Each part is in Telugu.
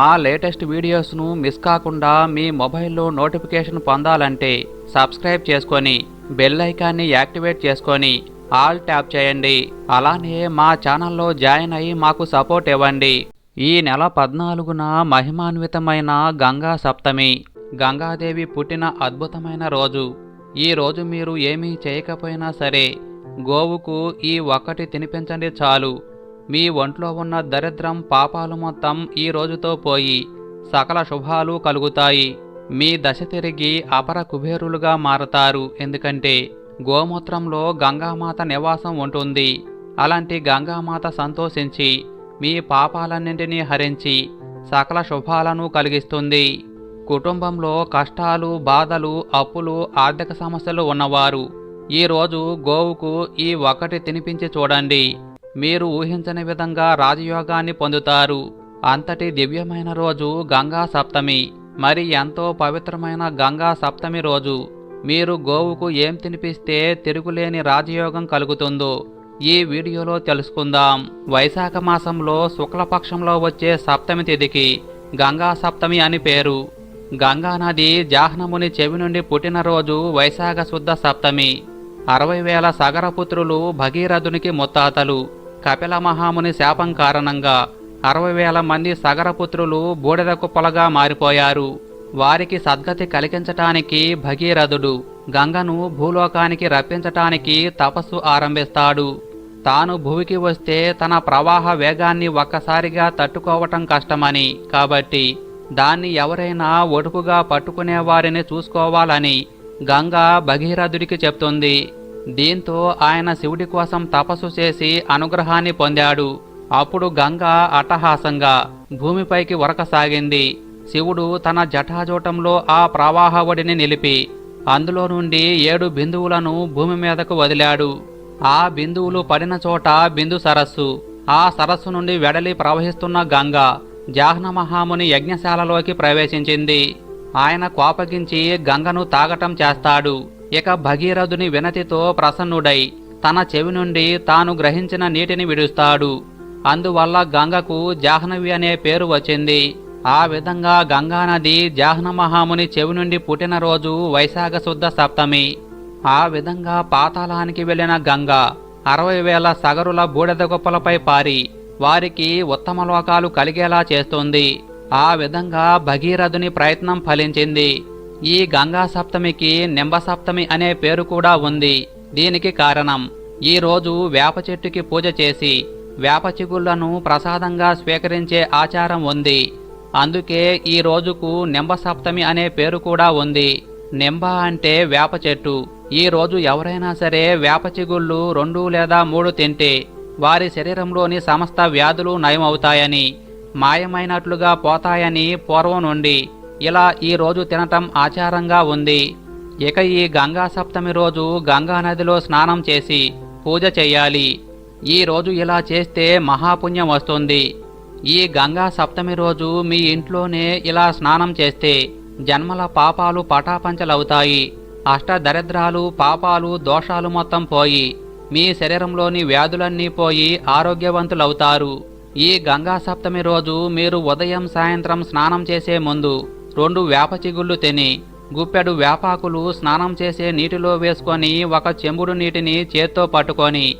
మా లేటెస్ట్ వీడియోస్ను మిస్ కాకుండా మీ మొబైల్లో నోటిఫికేషన్ పొందాలంటే సబ్స్క్రైబ్ చేసుకొని బెల్ ఐకాన్ని యాక్టివేట్ చేసుకొని ఆల్ ట్యాప్ చేయండి. అలానే మా ఛానల్లో జాయిన్ అయ్యి మాకు సపోర్ట్ ఇవ్వండి. ఈ నెల పద్నాలుగున మహిమాన్వితమైన గంగా సప్తమి గంగాదేవి పుట్టిన అద్భుతమైన రోజు. ఈ రోజు మీరు ఏమీ చేయకపోయినా సరే గోవుకు ఈ ఒక్కటి తినిపించండి చాలు. మీ ఒంట్లో ఉన్న దరిద్రం పాపాలు మొత్తం ఈ రోజుతో పోయి సకల శుభాలు కలుగుతాయి. మీ దశ తిరిగి అపర కుబేరులుగా మారతారు. ఎందుకంటే గోమూత్రంలో గంగామాత నివాసం ఉంటుంది. అలాంటి గంగామాత సంతోషించి మీ పాపాలన్నింటినీ హరించి సకల శుభాలను కలిగిస్తుంది. కుటుంబంలో కష్టాలు బాధలు అప్పులు ఆర్థిక సమస్యలు ఉన్నవారు ఈరోజు గోవుకు ఈ ఒకటి తినిపించి చూడండి. మీరు ఊహించని విధంగా రాజయోగాన్ని పొందుతారు. అంతటి దివ్యమైన రోజు గంగా సప్తమి. మరి ఎంతో పవిత్రమైన గంగా సప్తమి రోజు. మీరు గోవుకు ఏం తినిపిస్తే తిరుగులేని రాజయోగం కలుగుతుందో ఈ వీడియోలో తెలుసుకుందాం. వైశాఖ మాసంలో శుక్లపక్షంలో వచ్చే సప్తమి తిథికి గంగా సప్తమి అని పేరు. గంగా నది జాహ్నముని చెవి నుండి పుట్టినరోజు వైశాఖ శుద్ధ సప్తమి. అరవై వేల సగరపుత్రులు భగీరథునికి ముత్తాతలు. కపిల మహాముని శాపం కారణంగా అరవై వేల మంది సగరపుత్రులు బూడిద కుప్పలుగా మారిపోయారు. వారికి సద్గతి కలిగించటానికి భగీరథుడు గంగను భూలోకానికి రప్పించటానికి తపస్సు ఆరంభిస్తాడు. తాను భూమికి వస్తే తన ప్రవాహ వేగాన్ని ఒక్కసారిగా తట్టుకోవటం కష్టమని. కాబట్టి దాన్ని ఎవరైనా ఒడుపుగా పట్టుకునే వారిని చూసుకోవాలని గంగా భగీరథుడికి చెప్తుంది. దీంతో ఆయన శివుడి కోసం తపస్సు చేసి అనుగ్రహాన్ని పొందాడు. అప్పుడు గంగ అట్టహాసంగా భూమిపైకి వరకసాగింది శివుడు తన జటాజూటంలో ఆ ప్రవాహవడిని నిలిపి అందులో నుండి ఏడు బిందువులను భూమి మీదకు వదిలాడు. ఆ బిందువులు పడిన చోట బిందు సరస్సు ఆ సరస్సు నుండి వెడలి ప్రవహిస్తున్న గంగ జాహ్నమహాముని యజ్ఞశాలలోకి ప్రవేశించింది. ఆయన కోపగించి గంగను తాగటం చేస్తాడు. ఇక భగీరథుని వినతితో ప్రసన్నుడై తన చెవి నుండి తాను గ్రహించిన నీటిని విడుస్తాడు. అందువల్ల గంగకు జాహ్నవి అనే పేరు వచ్చింది. ఆ విధంగా గంగానది జాహ్నమహాముని చెవి నుండి పుట్టినరోజు వైశాఖ శుద్ధ సప్తమి. ఆ విధంగా పాతాళానికి వెళ్ళిన గంగ అరవై వేల సగరుల బూడిద గొప్పలపై పారి వారికి ఉత్తమ లోకాలు కలిగేలా చేస్తుంది. ఆ విధంగా భగీరథుని ప్రయత్నం ఫలించింది. ఈ గంగా సప్తమికి నింబసప్తమి అనే పేరు కూడా ఉంది. దీనికి కారణం ఈ రోజు వేప చెట్టుకి పూజ చేసి వేప చిగుళ్ళను ప్రసాదంగా స్వీకరించే ఆచారం ఉంది. అందుకే ఈ రోజుకు నింబసప్తమి అనే పేరు కూడా ఉంది. నింబ అంటే వేప చెట్టు. ఈ రోజు ఎవరైనా సరే వేప చిగుళ్ళు రెండు లేదా మూడు తింటే వారి శరీరంలోని సమస్త వ్యాధులు నయమవుతాయని మాయమైనట్లుగా పోతాయని పూర్వం నుండి ఇలా ఈ రోజు తినటం ఆచారంగా ఉంది. ఇక ఈ గంగా సప్తమి రోజు గంగా నదిలో స్నానం చేసి పూజ చేయాలి. ఈ రోజు ఇలా చేస్తే మహాపుణ్యం వస్తుంది. ఈ గంగా సప్తమి రోజు మీ ఇంట్లోనే ఇలా స్నానం చేస్తే జన్మల పాపాలు పటాపంచలవుతాయి. అష్టదరిద్రాలు పాపాలు దోషాలు మొత్తం పోయి మీ శరీరంలోని వ్యాధులన్నీ పోయి ఆరోగ్యవంతులవుతారు. ఈ గంగా సప్తమి రోజు మీరు ఉదయం సాయంత్రం స్నానం చేసే ముందు రెండు వేప చిగుళ్ళు తిని గుప్పెడు వేపాకులు స్నానం చేసే నీటిలో వేసుకొని ఒక చెంబుడు నీటిని చేత్తో పట్టుకొని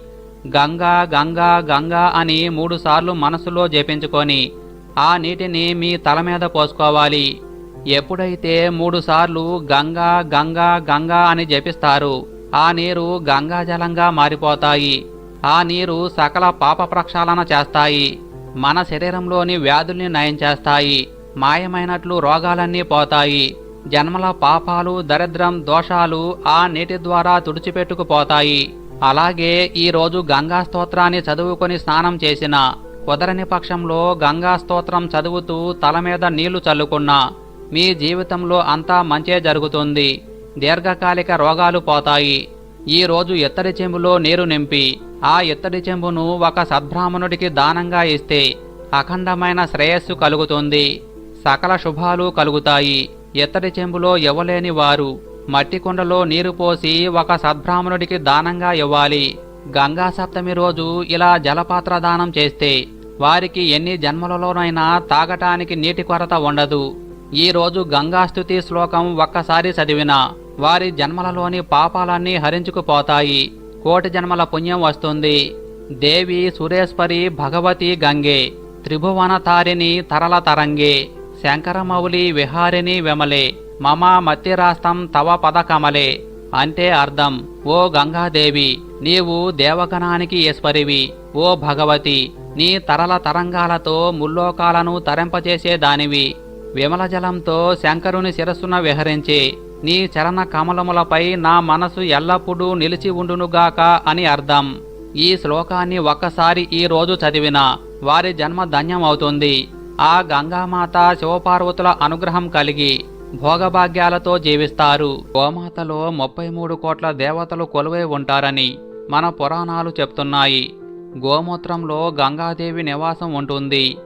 గంగా గంగా గంగా అని మూడుసార్లు మనసులో జపించుకొని ఆ నీటిని మీ తల మీద పోసుకోవాలి. ఎప్పుడైతే మూడుసార్లు గంగా గంగా గంగా అని జపిస్తారు ఆ నీరు గంగాజలంగా మారిపోతాయి. ఆ నీరు సకల పాప ప్రక్షాళన చేస్తాయి. మన శరీరంలోని వ్యాధుల్ని నయం చేస్తాయి. మాయమైనట్లు రోగాలన్నీ పోతాయి. జన్మల పాపాలు దరిద్రం దోషాలు ఆ నీటి ద్వారా తుడిచిపెట్టుకుపోతాయి. అలాగే ఈరోజు గంగా స్తోత్రాన్ని చదువుకొని స్నానం చేసిన కుదరని పక్షంలో గంగా స్తోత్రం చదువుతూ తల మీద నీళ్ళు చల్లుకున్నా మీ జీవితంలో అంతా మంచే జరుగుతుంది. దీర్ఘకాలిక రోగాలు పోతాయి. ఈ రోజు ఎత్తడి చెంబులో నీరు నింపి ఆ ఎత్తడి చెంబును ఒక సద్బ్రాహ్మణుడికి దానంగా ఇస్తే అఖండమైన శ్రేయస్సు కలుగుతుంది. సకల శుభాలు కలుగుతాయి. ఎత్తడి చెంబులో ఇవ్వలేని వారు మట్టి కుండలో నీరు పోసి ఒక సద్బ్రాహ్మణుడికి దానంగా ఇవ్వాలి. గంగా సప్తమి రోజు ఇలా జలపాత్ర దానం చేస్తే వారికి ఎన్ని జన్మలలోనైనా తాగటానికి నీటి కొరత ఉండదు. ఈ రోజు గంగాస్తుతి శ్లోకం ఒక్కసారి చదివినా వారి జన్మలలోని పాపాలన్నీ హరించుకుపోతాయి. కోటి జన్మల పుణ్యం వస్తుంది. దేవి సురేశ్వరి భగవతి గంగే త్రిభువన తారిణి తరల తరంగే శంకరమౌలి విహారిణి వెమలే మమా మత్తిరాస్తం తవ పదకమలే అంటే అర్థం. ఓ గంగాదేవి నీవు దేవగణానికి ఈశ్వరివి. ఓ భగవతి నీ తరల తరంగాలతో ముల్లోకాలను తరింపచేసే దానివి విమల జలంతో శంకరుని శిరస్సున విహరించి నీ చరణ కమలములపై నా మనసు ఎల్లప్పుడూ నిలిచి ఉండునుగాక అని అర్థం. ఈ శ్లోకాన్ని ఒక్కసారి ఈ రోజు చదివిన వారి జన్మ ధన్యమవుతుంది. ఆ గంగామాత శివపార్వతుల అనుగ్రహం కలిగి భోగభాగ్యాలతో జీవిస్తారు. గోమాతలో ముప్పై మూడు కోట్ల దేవతలు కొలువై ఉంటారని మన పురాణాలు చెప్తున్నాయి. గోమూత్రంలో గంగాదేవి నివాసం ఉంటుంది.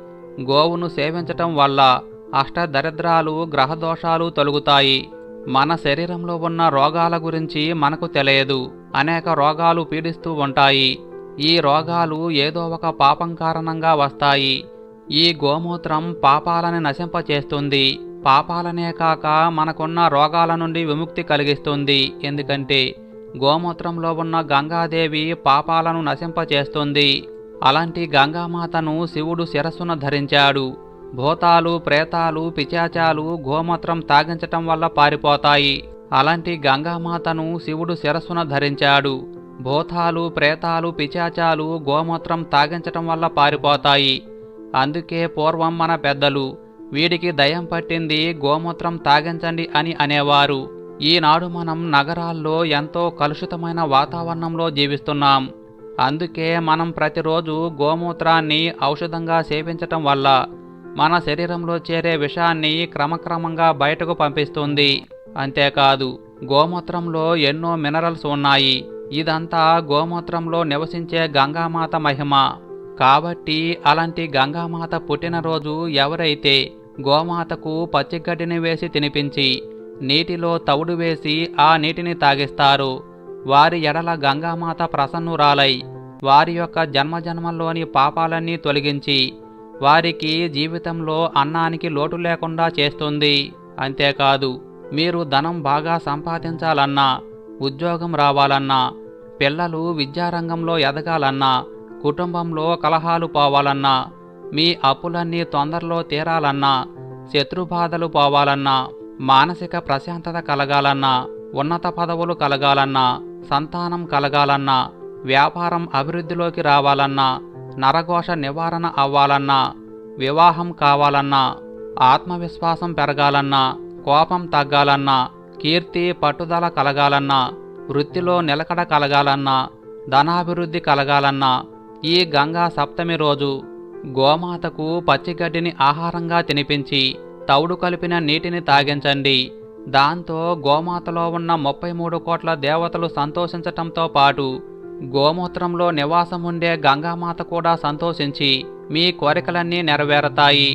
గోవును సేవించటం వల్ల అష్టదరిద్రాలు గ్రహదోషాలు తొలుగుతాయి. మన శరీరంలో ఉన్న రోగాల గురించి మనకు తెలియదు. అనేక రోగాలు పీడిస్తూ ఉంటాయి. ఈ రోగాలు ఏదో ఒక పాపం కారణంగా వస్తాయి. ఈ గోమూత్రం పాపాలని నశింపచేస్తుంది. పాపాలనే కాక మనకున్న రోగాల నుండి విముక్తి కలిగిస్తుంది. ఎందుకంటే గోమూత్రంలో ఉన్న గంగాదేవి పాపాలను నశింపచేస్తుంది. అలాంటి గంగామాతను శివుడు శిరస్సున ధరించాడు. భూతాలు ప్రేతాలు పిచాచాలు గోమూత్రం తాగించటం వల్ల పారిపోతాయి. అలాంటి గంగామాతను శివుడు శిరస్సున ధరించాడు. భూతాలు ప్రేతాలు పిచాచాలు గోమూత్రం తాగించటం వల్ల పారిపోతాయి. అందుకే పూర్వం మన పెద్దలు వీడికి దయం పట్టింది గోమూత్రం తాగించండి అని అనేవారు. ఈనాడు మనం నగరాల్లో ఎంతో కలుషితమైన వాతావరణంలో జీవిస్తున్నాం. అందుకే మనం ప్రతిరోజు గోమూత్రాన్ని ఔషధంగా సేవించటం వల్ల మన శరీరంలో చేరే విషాన్ని క్రమక్రమంగా బయటకు పంపిస్తుంది. అంతేకాదు గోమూత్రంలో ఎన్నో మినరల్స్ ఉన్నాయి. ఇదంతా గోమూత్రంలో నివసించే గంగామాత మహిమ. కాబట్టి అలాంటి గంగామాత పుట్టినరోజు ఎవరైతే గోమాతకు పచ్చిగడ్డిని వేసి తినిపించి నీటిలో తవుడు వేసి ఆ నీటిని తాగిస్తారు వారి ఎడల గంగామాత ప్రసన్నురాలై వారి యొక్క జన్మజన్మల్లోని పాపాలన్నీ తొలగించి వారికి జీవితంలో అన్నానికి లోటు లేకుండా చేస్తుంది. అంతేకాదు మీరు ధనం బాగా సంపాదించాలన్నా ఉద్యోగం రావాలన్నా పిల్లలు విద్యారంగంలో ఎదగాలన్నా కుటుంబంలో కలహాలు పోవాలన్నా మీ అప్పులన్నీ తొందరలో తీరాలన్నా శత్రుబాధలు పోవాలన్నా మానసిక ప్రశాంతత కలగాలన్నా ఉన్నత పదవులు కలగాలన్నా సంతానం కలగాలన్నా వ్యాపారం అభివృద్ధిలోకి రావాలన్నా నరఘోష నివారణ అవ్వాలన్నా వివాహం కావాలన్నా ఆత్మవిశ్వాసం పెరగాలన్నా కోపం తగ్గాలన్నా కీర్తి పట్టుదల కలగాలన్నా వృత్తిలో నిలకడ కలగాలన్నా ధనాభివృద్ధి కలగాలన్నా ఈ గంగా సప్తమి రోజు గోమాతకు పచ్చిగడ్డిని ఆహారంగా తినిపించి తౌడు కలిపిన నీటిని తాగించండి. దాంతో గోమాతలో ఉన్న ముప్పై మూడు కోట్ల దేవతలు సంతోషించటంతో పాటు గోమూత్రంలో నివాసం ఉండే గంగామాత కూడా సంతోషించి మీ కోరికలన్నీ నెరవేరతాయి.